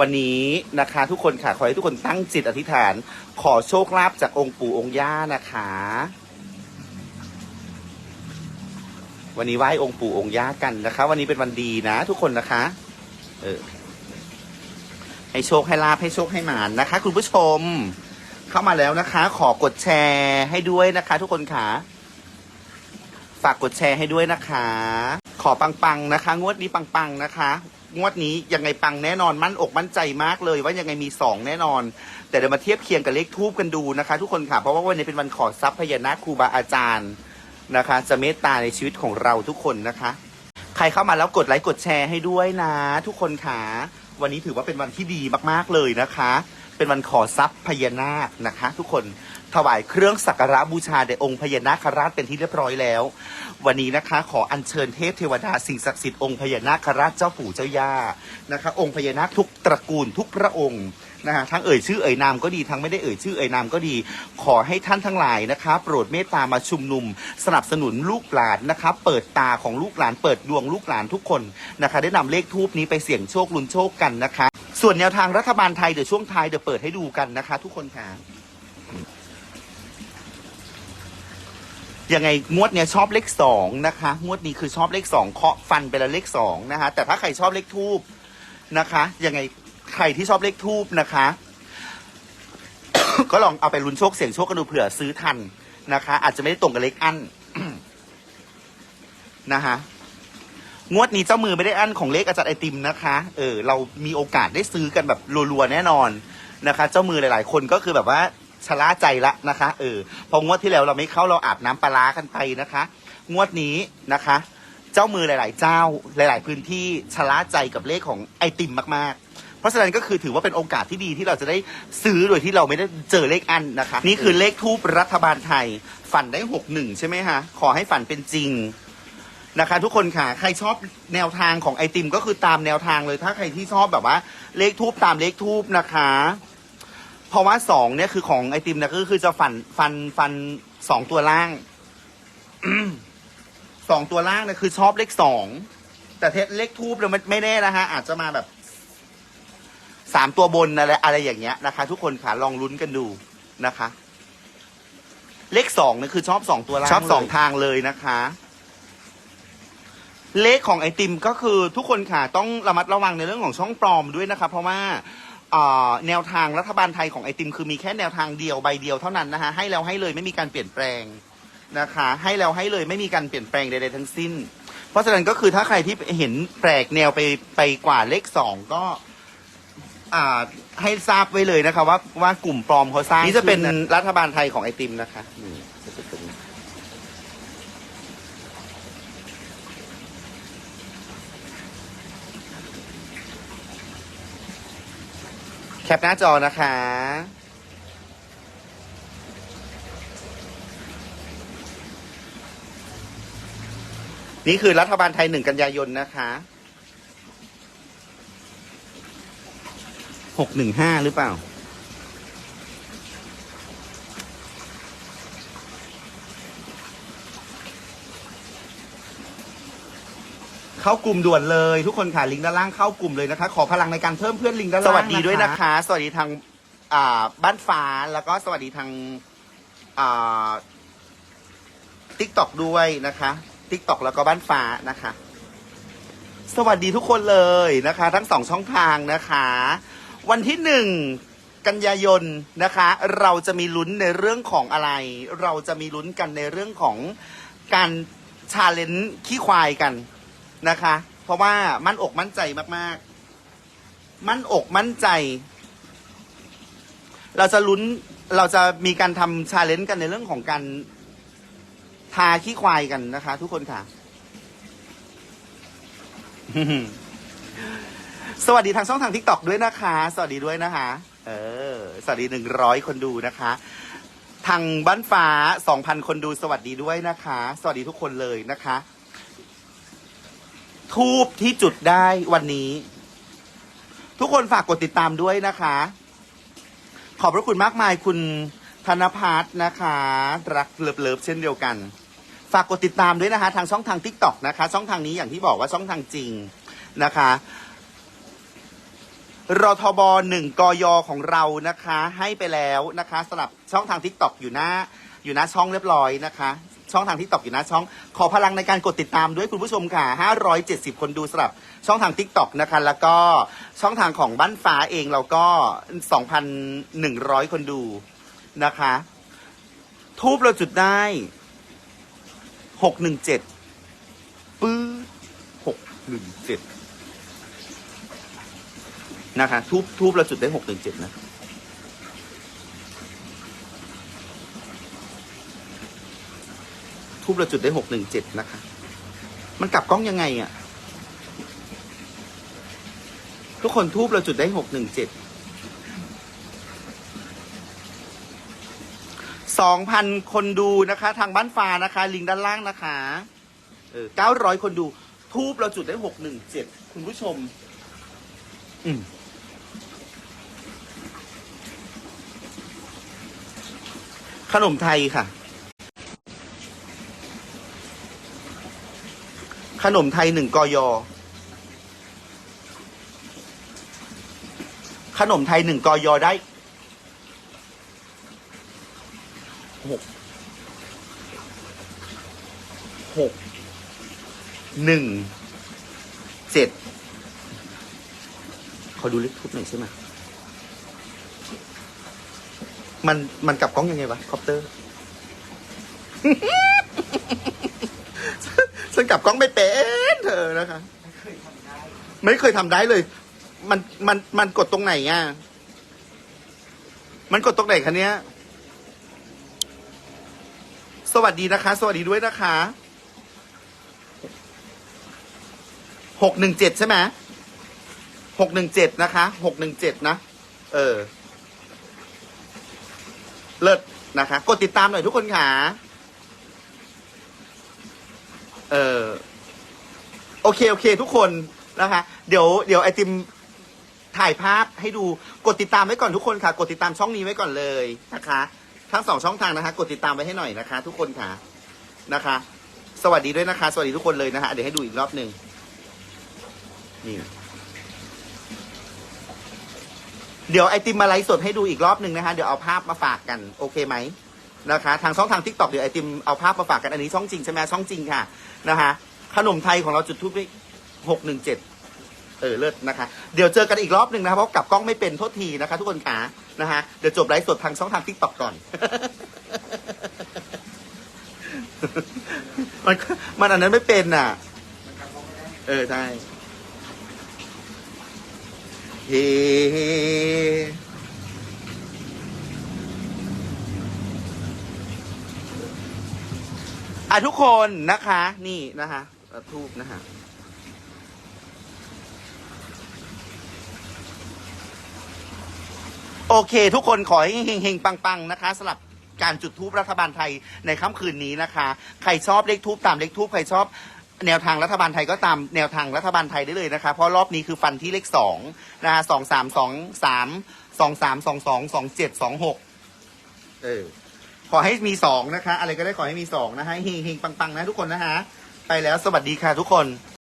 วันนี้นะคะ ทุกคนค่ะ ขอให้ทุกคนตั้งจิตอธิษฐาน ขอโชคลาภจากองค์ปู่องค์ย่านะคะ วันนี้ไหว้องค์ปู่องค์ย่ากันนะคะ วันนี้เป็นวันดีนะ ทุกคนนะคะ เออให้โชคให้ลาภให้โชคให้หมานนะคะ คุณผู้ชม เข้ามาแล้วนะคะ ขอกดแชร์ให้ด้วยนะคะ ทุกคนค่ะฝากกดแชร์ให้ด้วยนะคะ ขอปังๆนะคะ งวดนี้ปังๆนะคะ งวดนี้ยังไงปังแน่นอนมั่นอกมั่นใจมากเลย ว่ายังไงมีสองแน่นอน แต่เดี๋ยวมาเทียบเคียงกับเลขทูบกันดูนะคะ ทุกคนค่ะเพราะว่าวันนี้เป็นวันขอทรัพย์พญานาคครูบาอาจารย์นะคะ จะเมตตาในชีวิตของเราทุกคนนะคะ ใครเข้ามาแล้วกดไลค์กดแชร์ให้ด้วยนะ ทุกคนค่ะวันนี้ถือว่าเป็นวันที่ดีมากๆเลยนะคะ เป็นวันขอทรัพย์พญานาคนะคะ ทุกคน ถวายเครื่องสักการะบูชาแด่องค์พญานาคราชเป็นที่เรียบร้อยแล้ว วันนี้นะคะ ขออัญเชิญเทพเทวดาสิ่งศักดิ์สิทธิ์องค์พญานาคราชเจ้าปู่เจ้าย่านะคะ องค์พญานาคทุกตระกูลทุกพระองค์นะฮะทั้งเอ่ยชื่อเอ่ยนามก็ดีทั้งไม่ได้เอ่ยชื่อเอ่ยนามก็ดี ขอให้ท่านทั้งหลายนะคะ โปรดเมตตามาชุมนุม สนับสนุนลูกหลานนะคะ เปิดตาของลูกหลาน เปิดดวงลูกหลานทุกคนนะคะ ได้นำเลขทูปนี้ไปเสี่ยงโชคลุ้นโชคกันนะคะ ส่วนแนวทางรัฐบาลไทยเดี๋ยวช่วงท้ายเดี๋ยวเปิดให้ดูกันนะคะ ทุกคนค่ะ ยังไงงวดเนี้ยชอบเลขสองนะคะ งวดนี้คือชอบเลขสองเคาะฟันไปแล้วเลขสองนะคะ แต่ถ้าใครชอบเลขทูบนะคะยังไงใครที่ชอบเลขทูบนะคะ ก็ลองเอาไปลุ้นโชคเสี่ยงโชคกันดูเผื่อซื้อทันนะคะ อาจจะไม่ได้ตรงกับเลขอันนะคะงวดนี้เจ้ามือไม่ได้อันของเลขอาจารย์ไอติมนะคะ เออ เรามีโอกาสได้ซื้อกันแบบรัวๆแน่นอนนะคะ เจ้ามือหลาย ๆ คนก็คือแบบว่า ชะล่าใจละนะคะเออพองวดที่แล้วเราไม่เข้าเราอาบน้ำปลาร้ากันไปนะคะ งวดนี้นะคะ เจ้ามือหลาย ๆ เจ้าหลาย ๆ พื้นที่ชะล่าใจกับเลขของไอติมมากๆ เพราะฉะนั้นก็คือถือว่าเป็นโอกาสที่ดีที่เราจะได้ซื้อโดยที่เราไม่ได้เจอเลขอันนะคะ นี่คือเลขทูปรัฐบาลไทย ฝันได้หกหนึ่งใช่ไหมฮะขอให้ฝันเป็นจริงนะคะทุกคนค่ะ ใครชอบแนวทางของไอติมก็คือตามแนวทางเลยถ้าใครที่ชอบแบบว่า เลขทูบตามเลขทูบนะคะ เพราะว่าสองเนี่ยคือของไอติมนะก็คือจะฟันฟันฟันสองตัวล่างสองตัวล่างเนี่ยคือชอบเลขสองแต่เทเลขทูบเนี่ยมันไม่แน่นะฮะ อาจจะมาแบบสามตัวบนอะไรอะไรอย่างเงี้ยนะคะ ทุกคนค่ะลองลุ้นกันดูนะคะ เลขสองเนี่ยคือชอบสองตัวล่างชอบสองทางเลยนะคะ เลขของไอติมก็คือทุกคนค่ะต้องระมัดระวังในเรื่องของช่องปลอมด้วยนะครับเพราะว่าอ่า แนวทางรัฐบาลไทยของไอติม คือมีแค่แนวทางเดียวใบเดียวเท่านั้นนะฮะให้แล้วให้เลยไม่มีการเปลี่ยนแปลงนะคะ ให้แล้วให้เลยไม่มีการเปลี่ยนแปลงใดๆทั้งสิ้น เพราะฉะนั้นก็คือถ้าใครที่เห็นแปลกแนวไปไปกว่าเลขสองก็ให้ทราบไว้เลยนะคะว่าว่ากลุ่มปลอมเขาสร้างนี่จะเป็นรัฐบาลไทยของไอติมนะคะนี่จะเป็นตัวนี้ แคปหน้าจอนะคะ นี่คือรัฐบาลไทยหนึ่งกันยายนนะคะหกหนึ่งห้าหรือเปล่า เข้ากลุ่มด่วนเลย ทุกคนค่ะลิงก์ด้านล่างเข้ากลุ่มเลยนะคะ ขอพลังในการเพิ่มเพื่อนลิงก์ด้านล่างสวัสดีด้วยนะคะ สวัสดีทางอ่าบ้านฟ้าแล้วก็สวัสดีทางอ่าทิกตอกด้วยนะคะทิกตอกแล้วก็บ้านฟ้านะคะ สวัสดีทุกคนเลยนะคะ ทั้งสองช่องทางนะคะ วันที่หนึ่งกันยายนนะคะ เราจะมีลุ้นในเรื่องของอะไร เราจะมีลุ้นกันในเรื่องของการชาเลนจ์ขี้ควายกัน นะคะ เพราะว่ามั่นอกมั่นใจมากๆ มั่นอกมั่นใจ เราจะลุ้นเราจะมีการทำชาเลนจ์กันในเรื่องของการทาขี้ควายกันนะคะ ทุกคนค่ะ สวัสดีทางช่องทางทิกตอกด้วยนะคะ สวัสดีด้วยนะคะ เออ สวัสดีหนึ่งร้อยคนดูนะคะ ทางบ้านฟ้าสองพันคนดูสวัสดีด้วยนะคะ สวัสดีทุกคนเลยนะคะ ทูบที่จุดได้วันนี้ ทุกคนฝากกดติดตามด้วยนะคะ ขอบพระคุณมากมายคุณธนพัฒน์นะคะ รักเลิฟๆเช่นเดียวกัน ฝากกดติดตามด้วยนะคะ ทางช่องทาง t ิ k t o k นะคะ ช่องทางนี้อย่างที่บอกว่าช่องทางจริงนะคะรทบหนึ่งกยของเรานะคะ ให้ไปแล้วนะคะสำหรับช่องทางทิกตอกอยู่หน้าอยู่หน้าช่องเรียบร้อยนะคะ ช่องทางทิกตอกอยู่น้าช่องขอพลังในการกดติดตามด้วยคุณผู้ชมค่ะ 570 คนดูสำหรับช่องทางทิกตอกนะคะ แล้วก็ช่องทางของบ้านฟ้าเองเราก็ 2,100 คนดูนะคะ ทูบเราจุดได้ 617 ปื้อ617 นะคะ ทูบทูบเราจุดได้ 617 นะ บเราจุดได้617นะคะ มันกลับกล้องยังไงอะ่ะ ทุกคนทูบเราจุดได้617สองพันคนดูนะคะ ทางบ้านฟ้านะคะ ลิงก์ด้านล่างนะคะเออเก้าร้อยคนดู ทูบเราจุดได้หกหนึ่งเจ็ดคุณผู้ชม อืมขนมไทยค่ะ ขนมไทยหนึ่งกอยอ ขนมไทยหนึ่งกอยอได้หกหกหนึ่งเจ็ดขอดูเลขทุบหน่อยใช่ไหมมันมันกลับกล้องยังไงวะคอปเตอร์ ฉันกลับกล้องไม่เป็นเธอนะคะ ไม่เคยทำได้เลย มันมันมันกดตรงไหนอะ มันกดตรงไหนคะเนี้ย สวัสดีนะคะ สวัสดีด้วยนะคะหกหนึ่งเจ็ดใช่ไหมหกหนึ่งเจ็ดนะคะหกหนึ่งเจ็ดนะ เออ เลิศนะคะ กดติดตามหน่อยทุกคนค่ะ เออโอเคโอเค ทุกคนนะคะ เดี๋ยวเดี๋ยวไอติมถ่ายภาพให้ดูกดติดตามไว้ก่อนทุกคนค่ะ กดติดตามช่องนี้ไว้ก่อนเลยนะคะ ทั้งสองช่องทางนะคะ กดติดตามไว้ให้หน่อยนะคะ ทุกคนค่ะนะคะ สวัสดีด้วยนะคะ สวัสดีทุกคนเลยนะคะเดี๋ยวให้ดูอีกรอบหนึ่งนี่เดี๋ยวไอติมมาไลฟ์สดให้ดูอีกรอบหนึ่งนะคะ เดี๋ยวเอาภาพมาฝากกัน โอเคไหม นะคะทางช่องทางทิกตอกเดี๋ยวไอติมเอาภาพมาฝากกันอันนี้ช่องจริงใช่ไหมช่องจริงค่ะนะคะขนมไทยของเราจุดทูบได้หกหนึ่งเจ็ดเออเลิศนะคะ เดี๋ยวเจอกันอีกรอบหนึ่งนะะเพราะกลับกล้องไม่เป็นโทษทีนะคะ ทุกคนขานะคะเดี๋ยวจบไลฟ์สดทางช่องทางทิกตอกก่อนมันมันอันนั้นไม่เป็นน่ะ เออใช่เฮ้ อะทุกคนนะคะ นี่นะคะทูบนะคะโอเค ทุกคนขอให้เฮงๆปังๆนะคะสำหรับการจุดทูปรัฐบาลไทยในค่ำคืนนี้นะคะ ใครชอบเลขทูปตามเลขทูปใครชอบแนวทางรัฐบาลไทยก็ตามแนวทางรัฐบาลไทยได้เลยนะคะ เพราะรอบนี้คือฟันที่เลขสองนะคะสองสามสองสามสองสามสองสองสองเจ็ดสองหกเออ ขอให้มีสองนะคะ อะไรก็ได้ขอให้มีสองนะคะเฮงๆปังๆนะทุกคนนะคะ ไปแล้วสวัสดีค่ะทุกคน